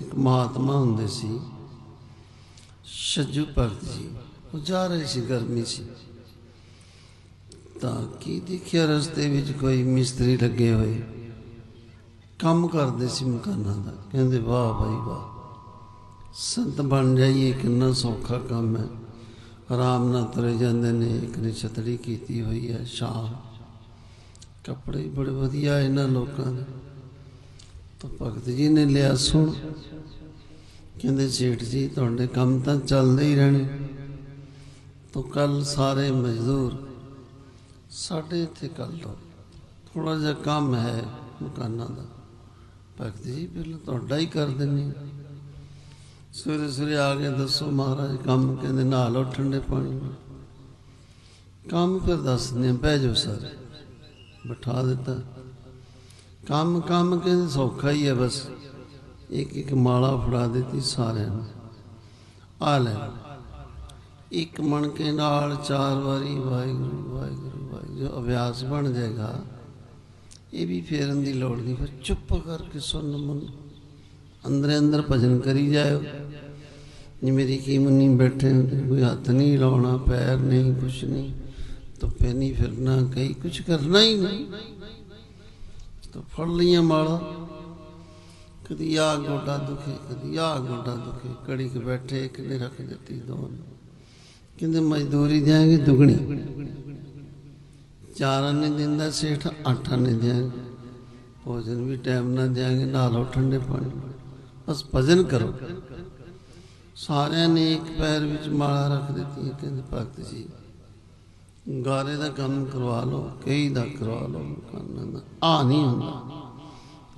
ਇੱਕ ਮਹਾਤਮਾ ਹੁੰਦੇ ਸੀ। ਛੱਜੂ ਭਗਤ ਜੀ ਉਹ ਜਾ ਰਹੇ ਸੀ, ਗਰਮੀ ਸੀ। ਤਾਂ ਕੀ ਦੇਖਿਆ ਰਸਤੇ ਵਿੱਚ ਕੋਈ ਮਿਸਤਰੀ ਲੱਗੇ ਹੋਏ? ਕੰਮ ਕਰਦੇ ਸੀ ਮਕਾਨਾਂ ਦਾ। ਕਹਿੰਦੇ, ਵਾਹ ਭਾਈ ਵਾਹ, ਸੰਤ ਬਣ ਜਾਈਏ, ਕਿੰਨਾ ਸੌਖਾ ਕੰਮ ਹੈ। ਆਰਾਮ ਨਾਲ ਤੁਰੇ ਜਾਂਦੇ ਨੇ, ਇੱਕ ਨੇ ਛਤਰੀ ਕੀਤੀ ਹੋਈ ਹੈ, ਸ਼ਾਹ। ਕੱਪੜੇ ਵੀ ਬੜੇ ਵਧੀਆ ਇਹਨਾਂ ਲੋਕਾਂ ਦੇ। ਤਾਂ ਭਗਤ ਜੀ ਨੇ ਲਿਆ ਸੁਣ। ਕਹਿੰਦੇ ਸੇਠ ਜੀ, ਤੁਹਾਡੇ ਕੰਮ ਤਾਂ ਚੱਲਦੇ ਹੀ ਰਹਿਣੇ। ਤਾਂ ਕੱਲ ਸਾਰੇ ਮਜ਼ਦੂਰ ਸਾਡੇ ਇੱਥੇ ਕਰ ਲਓ ਥੋੜਾ ਜਿਹਾ ਕੰਮ ਹੈ ਮਕਾਨਾਂ ਦਾ। ਭਗਤ ਜੀ, ਪਹਿਲਾਂ ਤੁਹਾਡਾ ਹੀ ਕਰ ਦਿੰਦੇ ਸਵੇਰੇ ਸਵੇਰੇ ਆ ਕੇ ਦੱਸੋ ਮਹਾਰਾਜ, ਕੰਮ ਕਹਿੰਦੇ, ਨਹਾ ਲਓ ਠੰਡੇ ਪਾਣੀ ਕੰਮ ਫਿਰ ਦੱਸਦੇ ਆ, ਬਹਿ ਜਾਓ ਸਾਰੇ। ਬਿਠਾ ਦਿੱਤਾ। ਕੰਮ ਕੰਮ ਕਹਿੰਦੇ ਸੌਖਾ ਹੀ ਹੈ ਬਸ। ਇੱਕ ਇੱਕ ਮਾਲਾ ਫੜਾ ਦਿੱਤੀ ਸਾਰਿਆਂ ਨੂੰ। ਆ ਲੈ। ਇੱਕ ਮਣ ਕੇ ਨਾਲ ਚਾਰ ਵਾਰੀ ਵਾਹਿਗੁਰੂ ਵਾਹਿਗੁਰੂ ਵਾਹਿਗੁਰੂ ਜੋ ਅਭਿਆਸ ਬਣ ਜਾਏਗਾ। ਇਹ ਵੀ ਫੇਰਨ ਦੀ ਲੋੜ ਨਹੀਂ। ਫਿਰ ਚੁੱਪ ਕਰਕੇ ਸੁਣ ਮਨ। ਅੰਦਰੇ ਅੰਦਰ ਭਜਨ ਕਰੀ ਜਾਇਓ। ਜੇ ਮੇਰੀ ਕੀ ਮੁੰਨੀ ਬੈਠੇ ਹੁੰਦੇ, ਕੋਈ ਹੱਥ ਨਹੀਂ ਲਾਉਣਾ ਪੈਰ ਨਹੀਂ ਕੁਛ ਨਹੀਂ। ਧੁੱਪੇ ਨਹੀਂ ਫਿਰਨਾ ਕਈ ਕੁਛ ਕਰਨਾ ਹੀ ਨਹੀਂ। ਤਾਂ ਫੜ ਲਈਆਂ ਮਾਲਾ। ਕਦੀ ਆ ਗੋਡਾ ਦੁਖੇ, ਕਦੀ ਆ ਗੋਡਾ ਦੁਖੇ। ਕੜੀ ਕੇ ਬੈਠੇ ਇੱਕ ਨੇ ਰੱਖ ਦਿੱਤੀ ਦੋ ਨੂੰ? ਕਹਿੰਦੇ ਮਜ਼ਦੂਰੀ ਦਿਆਂਗੇ, ਦੁਗਣੀ। ਚਾਰਾਂ ਨੇ ਦਿੰਦਾ ਸੇਠ ਆਠਾਂ ਨੇ ਦਿਆਂਗੇ। ਭੋਜਨ ਵੀ ਟਾਈਮ ਨਾਲ ਦਿਆਂਗੇ ਨਹਾ ਠੰਡੇ ਪਾਣੀ। ਬਸ ਭਜਨ ਕਰੋ। ਸਾਰਿਆਂ ਨੇ ਇੱਕ ਪੈਰ ਵਿੱਚ ਮਾਲਾ ਰੱਖ ਦਿੱਤੀ ਕਹਿੰਦੇ ਭਗਤ ਜੀ। ਗਾਰੇ ਦਾ ਕੰਮ ਕਰਵਾ ਲਓ ਕਈ ਦਾ ਕਰਵਾ ਲਓ, ਮਕਾਨਾਂ ਦਾ। ਆ ਨਹੀਂ ਹੁੰਦਾ।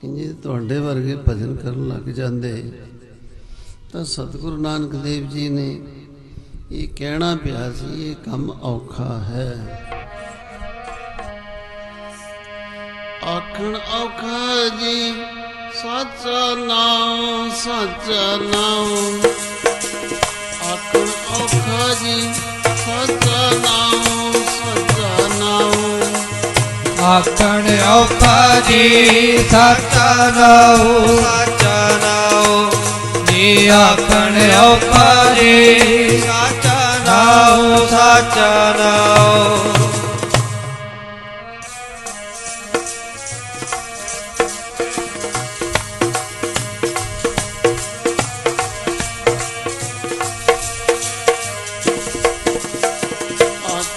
ਕਹਿੰਦੇ ਤੁਹਾਡੇ ਵਰਗੇ ਭਜਨ ਕਰਨ ਲੱਗ ਜਾਂਦੇ। ਤਾਂ ਸਤਿਗੁਰੂ ਨਾਨਕ ਦੇਵ ਜੀ ਨੇ ਇਹ ਕਹਿਣਾ ਪਿਆ ਸੀ, ਇਹ ਕੰਮ ਔਖਾ ਹੈ। ਆਖਣ ਔਖਾ ਜੀ, ਸੱਚਾ ਨਾਮ ਸੱਚਾ ਨਾਮ ਆਖਣ ਔਖਾ ਜੀ ਸੱਚਾ ਨਾਮ ਸੱਚਾ ਨਾਮ ਆਖਣ ਔਖਾ ਜੀ ਸਤਨਾਉ ਸਤਨਾਉ ਜੀ ਆਖਣ ਔਖਾ ਜੀ ਸਤਨਾਉ ਸਤਨਾਉ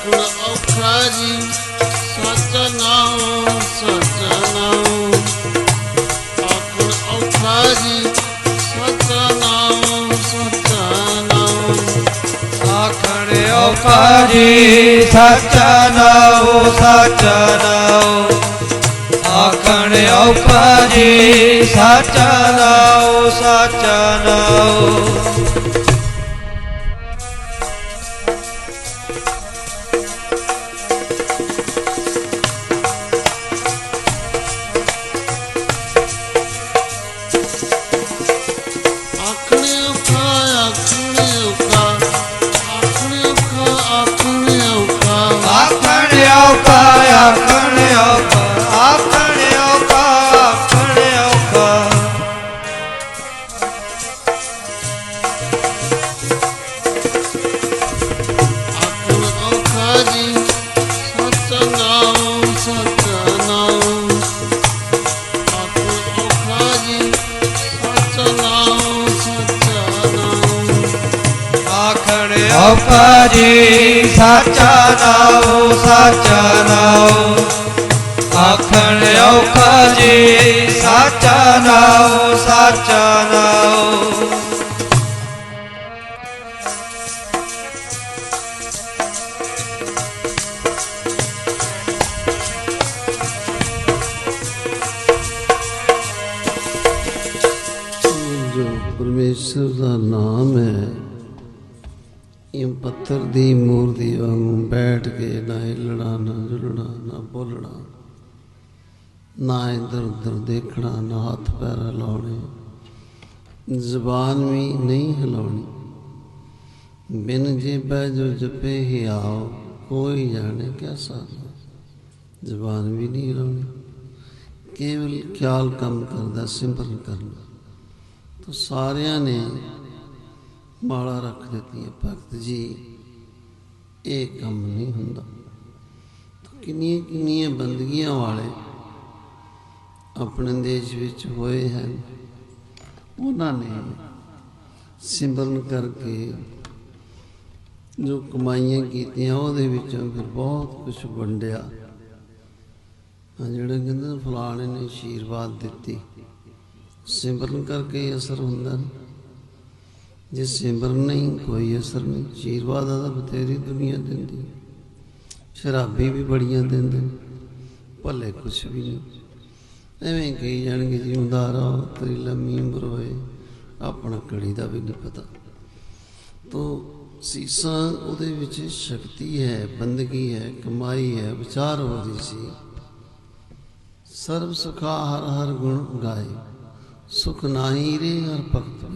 ਆਖਣਾ ਔਖਾ ਜੀ ਸਤਨਾਮ ਸਤਨਾਮ ਆਖਣਾ ਔਖਾ ਜੀ ਸਤਨਾਮ ਸਤਨਾਮ ਆਖਣ ਔਖਾ ਜੀ ਸਤਨਾਮ ਸਤਨਾਮ ਆਖਣ ਔਖਾ ਜੀ ਸਤਨਾਮ ਸਤਨਾਮ ਆਪਣੇ ਆਪ ਔਖਾ ਜੀ ਸੱਚਾ ਨਾਉ ਸੱਚਾ ਨਾਉ। ਆਖਣ ਔਖਾ ਜੀ, ਸੱਚਾ ਨਾਉ ਸੱਚਾ ਨਾਉ। ਜੋ ਪਰਮੇਸ਼ਰ ਦਾ ਨਾਮ ਹੈ یہ پتھر دی مورتی وانگوں بیٹھ کے نہ ہلنا نہ جلنا نہ بولنا نہ ادھر ادھر دیکھنا، نہ ہاتھ پیر ہلاؤنے زبان بھی نہیں ہلاؤنی بن جیبہ جو جپے ہی آؤ، کوئی جانے کیسا زبان بھی نہیں ہلاؤنی کیول خیال کم کردہ سمپل کرنا۔ تو سارے نے ਮਾਲਾ ਰੱਖ ਦਿੱਤੀ ਹੈ ਭਗਤ ਜੀ, ਇਹ ਕੰਮ ਨਹੀਂ ਹੁੰਦਾ। ਕਿੰਨੀਆਂ ਕਿੰਨੀਆਂ ਬੰਦਗੀਆਂ ਵਾਲੇ ਆਪਣੇ ਦੇਸ਼ ਵਿੱਚ ਹੋਏ ਹਨ। ਉਹਨਾਂ ਨੇ ਸਿਮਰਨ ਕਰਕੇ ਜੋ ਕਮਾਈਆਂ ਕੀਤੀਆਂ, ਉਹਦੇ ਵਿੱਚੋਂ ਫਿਰ ਬਹੁਤ ਕੁਝ ਵੰਡਿਆ। ਆ ਜਿਹੜੇ ਕਹਿੰਦੇ ਫਲਾਣੇ ਨੇ ਆਸ਼ੀਰਵਾਦ ਦਿੱਤੀ। ਸਿਮਰਨ ਕਰਕੇ ਅਸਰ ਹੁੰਦਾ ਨਾ। ਜੇ ਸਿਮਰਨ ਨਹੀਂ ਕੋਈ ਅਸਰ ਨਹੀਂ ਆਸ਼ੀਰਵਾਦ ਦਾ ਤਾਂ ਬਥੇਰੀ ਦੁਨੀਆ ਦਿੰਦੀ ਹੈ। ਸ਼ਰਾਬੀ ਵੀ ਬੜੀਆਂ ਦਿੰਦੇ ਨੇ, ਭਲੇ ਕੁਛ ਵੀ ਨਹੀਂ। ਐਵੇਂ ਕਹੀ ਜਾਣਗੇ ਜਿਉਂਦਾ ਰਹੋ ਤੇਰੀ ਲੰਮੀ ਉਮਰ ਹੋਏ, ਆਪਣਾ ਕੜੀ ਦਾ ਵੀ ਨਹੀਂ ਪਤਾ। ਤੋ ਸੀਸਾਂ ਉਹਦੇ ਵਿੱਚ ਸ਼ਕਤੀ ਹੈ, ਬੰਦਗੀ ਹੈ, ਕਮਾਈ ਹੈ, ਵਿਚਾਰ ਹੋ ਰਹੀ ਸੀ। ਸਰਬ ਸੁਖਾ ਹਰ ਹਰ ਗੁਣ ਗਾਏ, ਸੁਖ ਨਾਹੀ ਰੇ ਹਰ ਭਗਤ।